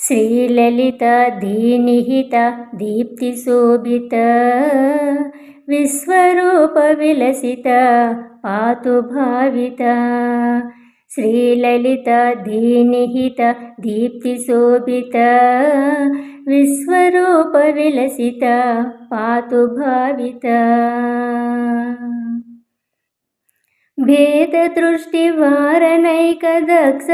శ్రీలలిత దీనిహిత దీప్తిశోభిత విశ్వరూప విలసిత పాతు భావిత శ్రీలలిత దీనిహిత దీప్తిశోభిత విశ్వరూప విలసిత పాతు భావిత भेददृष्टिवारणैकदक्ष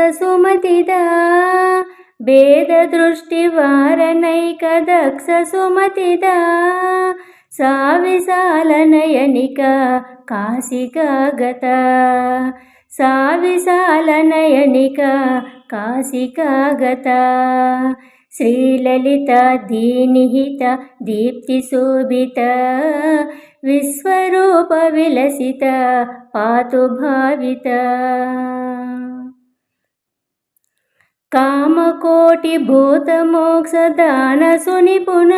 भेददृष्टिवारनैकदक्षसुमतिदा सा विशालनयनिक काशिकागत सा विशालनयनिक काशिकागता श्रीललिता दीनिहिता दीप्तिशोभिता विश्वरूपविलसिता पातु भाविता కామకోటి భూతమోక్షదాన సునిపుణ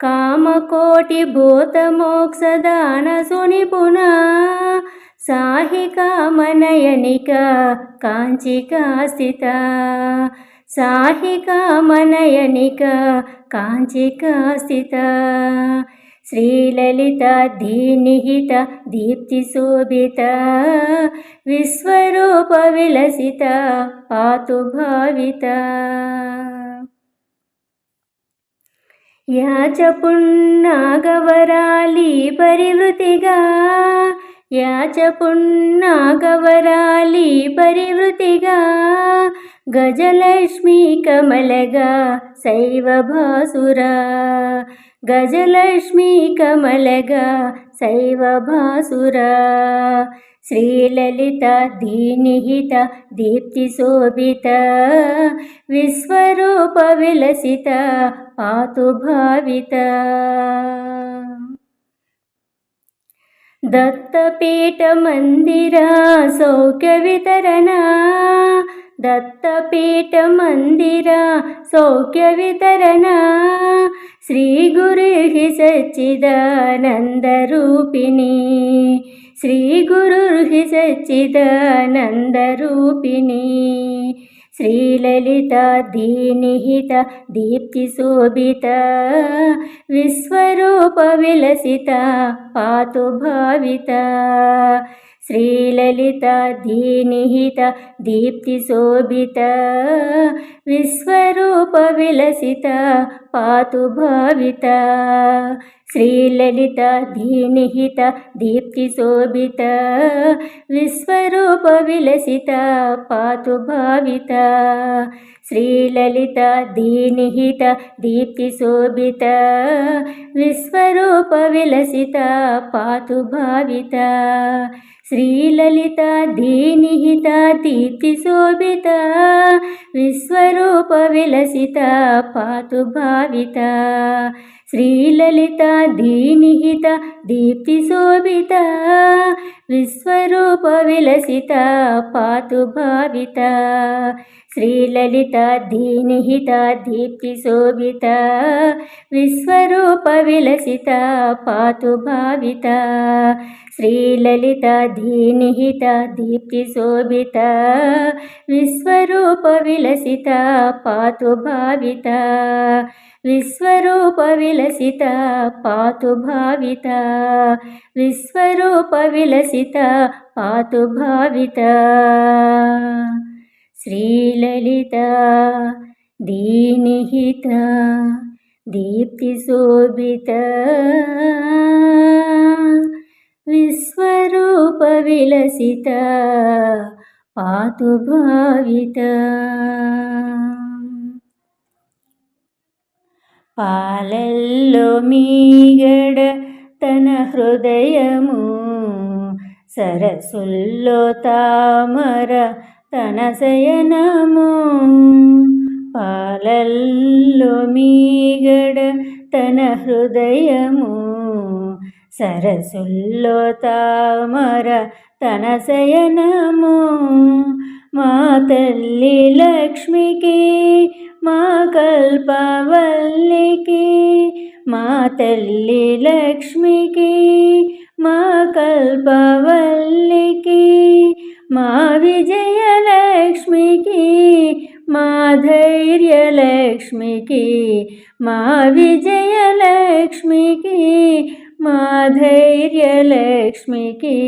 కామకోటి భూతమోక్షదాన సునిపుణ సాహి కామనయనిక కాంచికా స్థిత సాహికామనయనిక కాంచికా స్థిత శ్రీలలిత దీనిహిత దీప్తిశోభిత విశ్వరూప విలసిత పాతు భావిత యాచపుణ్ణాగవరాలి పరివృతిగా యాచపుణ్ణాగవరాలి పరివృతిగా గజలక్ష్మీ కమలగా శైవభాసురా గజలక్ష్మీ కమలగా శైవభాసురా. శ్రీలలిత దీనిహిత దీప్తిశోభిత విశ్వరూప విలసిత పాతు భావిత దత్తపీఠ మందిరా సౌఖ్య వితరణ దత్తపీఠ మందిరా సౌఖ్య వితరణ శ్రీ గురు సచ్చిదానందరూపిణి శ్రీ గురు సచ్చిదానందరూపిణి. శ్రీలలిత దీనిహిత దీప్తిశోభిత విశ్వరూప విలసిత పాతు భావిత శ్రీలలిత దీనిహిత దీప్తిశోభిత విశ్వరూప విలసిత పాతు భావిత శ్రీలలిత దీనిహిత దీప్తిశోభిత విశ్వరూప విలసిత పాతు భావిత శ్రీలలిత దీనిహిత దీప్తిశోభిత విశ్వరూప విలసిత పాతు భావిత శ్రీలలిత దీనిహిత దీప్తిశోభిత విశ్వరూప విలసిత పాతు భావిత శ్రీలలిత దీనిహిత దీప్తి శోభిత విశ్వరూప విలసిత పాతు భావిత శ్రీలలిత దీనిహిత దీప్తి శోభిత విశ్వరూప విలసిత పాతు భావిత శ్రీలలిత దీనిహిత దీప్తి శోభిత విశ్వరూప విలసిత పాతు భావిత విశ్వరూప విలసిత పాతు భావిత. విశ్వరూప విలసిత పాతు భావిత. శ్రీలలిత దీనిహిత దీప్తిశోభిత విశ్వరూప విలసిత పాతు పాలల్లో మీగడ తన హృదయము సరసుల్లో తామర తన శయనము. పాలల్లో మీగడ తన హృదయము సరసుల్లో తామర తన శయనము. మా తల్లి లక్ష్మికి మా కల్పవల్లికి మా తల్లి లక్ష్మికి మా కల్పవల్లికి మా విజయలక్ష్మికి మా ధైర్యలక్ష్మికి మా విజయలక్ష్మికి మా ధైర్యలక్ష్మికి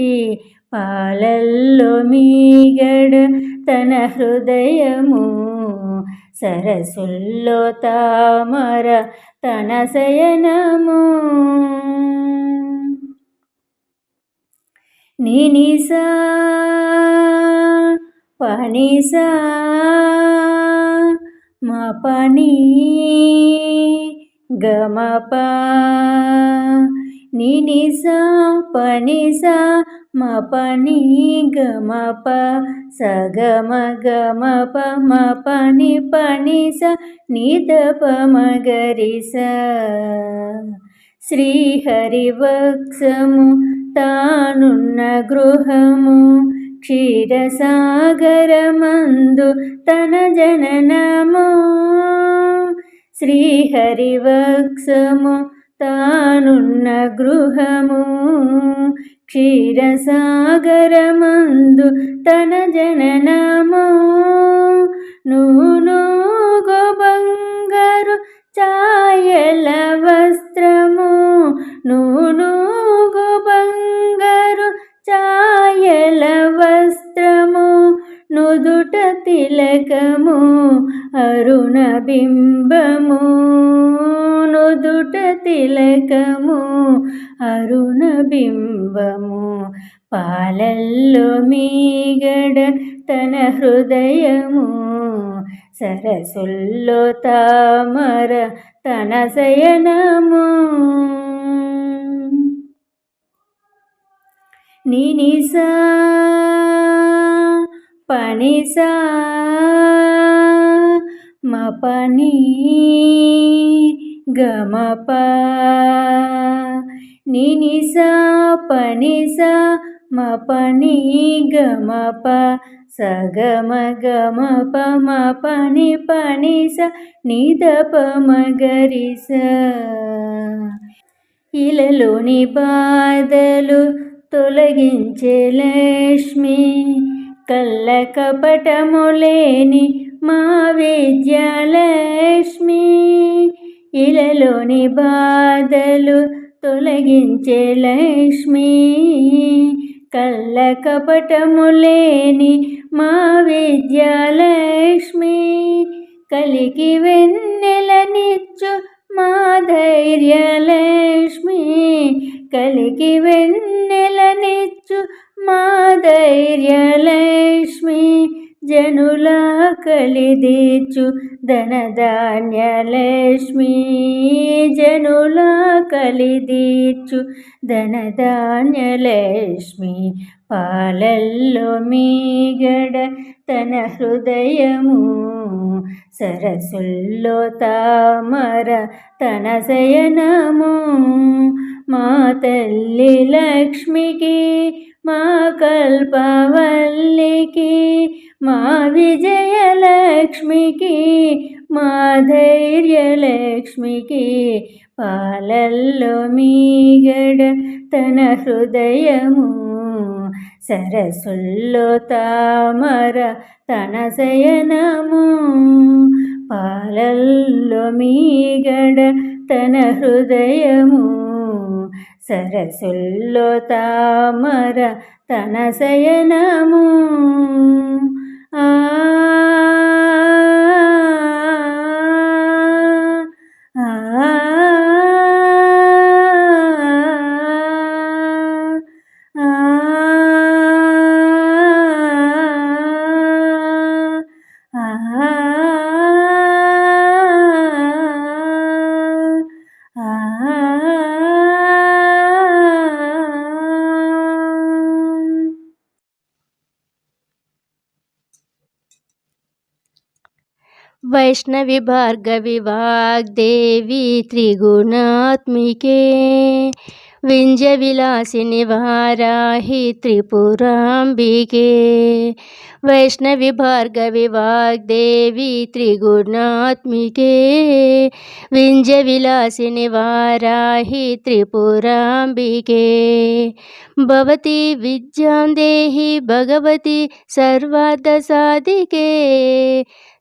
పాలల్లో మీగడ తన హృదయము సరసుల్లో తామర తన శయనము నినిసా పనిసా మా పని గమప. నినిసా పనిసా మా పని గమప. సగమ గమప మా పని స నిదప మగరిస శ్రీహరివక్సము తానున్న గృహము క్షీరసాగరమందు తన జననము. శ్రీహరివక్సము తానున్న గృహము క్షీరసాగరమందు తన జననము నూను గోబంగరు ఛాయల వస్త్రము నూను బంగారు ఛాయల వస్త్రము నుదుట తిలకము అరుణ తిలకము నుదుట తిలకము అరుణ బింబము. పాలల్లో మీగడ తన హృదయము సరసుల్లో తామర తన శయనము. నినిసా పనిసా మపని గమప నినిసా పనిసా మపని గమప సగమ గమ పమ పని పనిస నిదప మగరిస ఇలలోని బాధలు తొలగించే లక్ష్మి కళ్ళ కపటములేని మా విద్యాలక్ష్మి ఇలలోని బాధలు తొలగించే లక్ష్మి. కళ్ళ కపటములేని మా విద్యాలక్ష్మి కలికి వెన్నెలనిచ్చు మా ధైర్యలక్ష్మి. కలికి వెన్నెలనిచ్చు మా ధైర్యలక్ష్మి. జనుల కలిదీచు ధనధాన్యలక్ష్మి. జనుల కలిదీచు ధనధాన్యలక్ష్మి. పాలల్లో మీగడ తన హృదయము సరసుల్లో తామర తన శయనము. మా తల్లి లక్ష్మికి మా కల్పవల్లికి మా విజయలక్ష్మికి మా ధైర్యలక్ష్మికి పాలల్లో మీగడ తన హృదయము. సరసుల్లో తామర తన శయనము. పాలల్లో మీగడ తన హృదయము. సరసుల్లో తామర తన శయనము. वैष्णवी भार्गवी वाग्देवी त्रिगुणात्मिके। विञ्जविलासिनि वाराहि त्रिपुराम्बिके। वैष्णवी भार्गवी वाग्देवी त्रिगुणात्मिके। विञ्जविलासिनि वाराहि त्रिपुराम्बिके। भवती विद्यां देहि भगवती सर्वार्थसाधिके।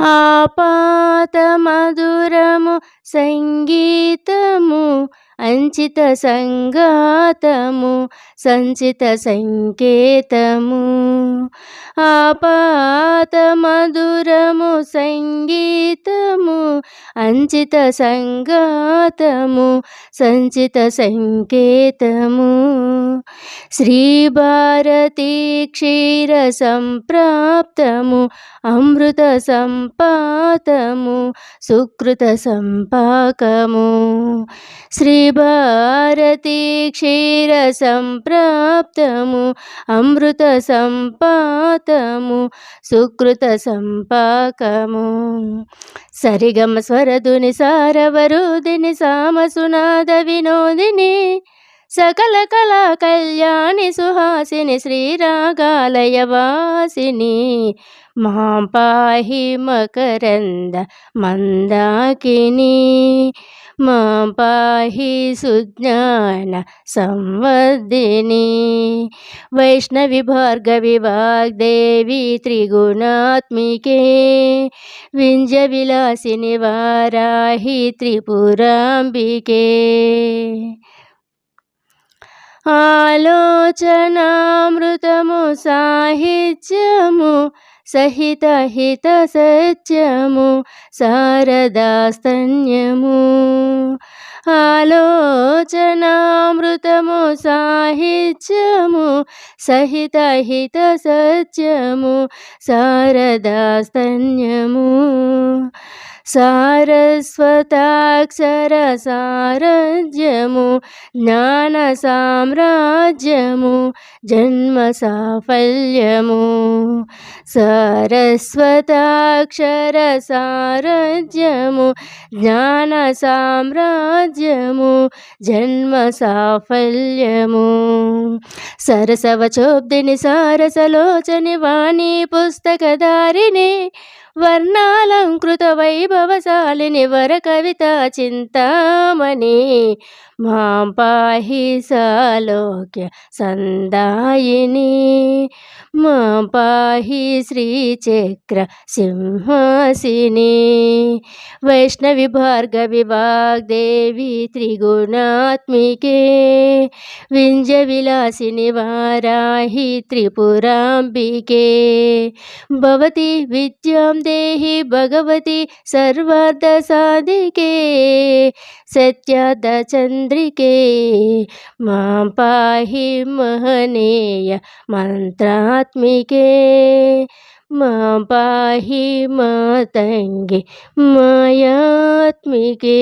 ఆపాత మధురము సంగీతము అంచిత సంగాతము సంచిత సంకేతము. ఆపాత మధురము సంగీతము అంచిత సంగాతము సంచిత సంకేతము. శ్రీభారతి క్షీర సంప్రాప్తము అమృత సంపాతము సుకృత సంపాకము. శ్రీ క్షీర సంప్రాప్తము అమృత సంపాతము సుకృత సంపాకము సరిగమ స్వరదుని సారవరుదిని సామసునాద వినోదిని సకల కళా కళ్యాణి సుహాసిని శ్రీరాగాలయ వాసిని మాం పాహి మకరంద మందాకిని మాం పాహి సుజ్ఞాన సంవర్ధిని వైష్ణవి భార్గవి వాగ్దేవి త్రిగుణాత్మికే వింజ విలాసిని వారాహి త్రిపురాంబికే ఆలోచనామృతము సాహిత్యము సహిత హిత సత్యము శారదాస్తన్యము. ఆలోచనామృతము సాహిత్యము సహిత హిత సత్యము శారదాస్తన్యము. సారస్వతాక్షర సారథ్యము జ్ఞాన సామ్రాజ్యము జన్మ సాఫల్యము సారస్వతాక్షర సారథ్యము జ్ఞాన సామ్రాజ్యము జన్మ సాఫల్యము సరసవచోబ్దిని సారసలోచని వాణి పుస్తకధారిణి వర్ణాలంకృత వైభవశాలిని వర కవిత చింతామణి. మాం పాహి సాలోక్య సందాయిని. మాం పాహి శ్రీచక్ర సింహాసిని. వైష్ణవి భార్గవి వాగ్దేవి త్రిగుణాత్మికే. వింజ విలాసిని వారాహి త్రిపురాంబికే. భవతి విద్యాం देहि भगवति सर्वार्थसाधिके सत्याद चन्द्रिके माँ पाहि महनीय मन्त्रात्मिके। माँ पाहि मातङ्गे मायात्मिके।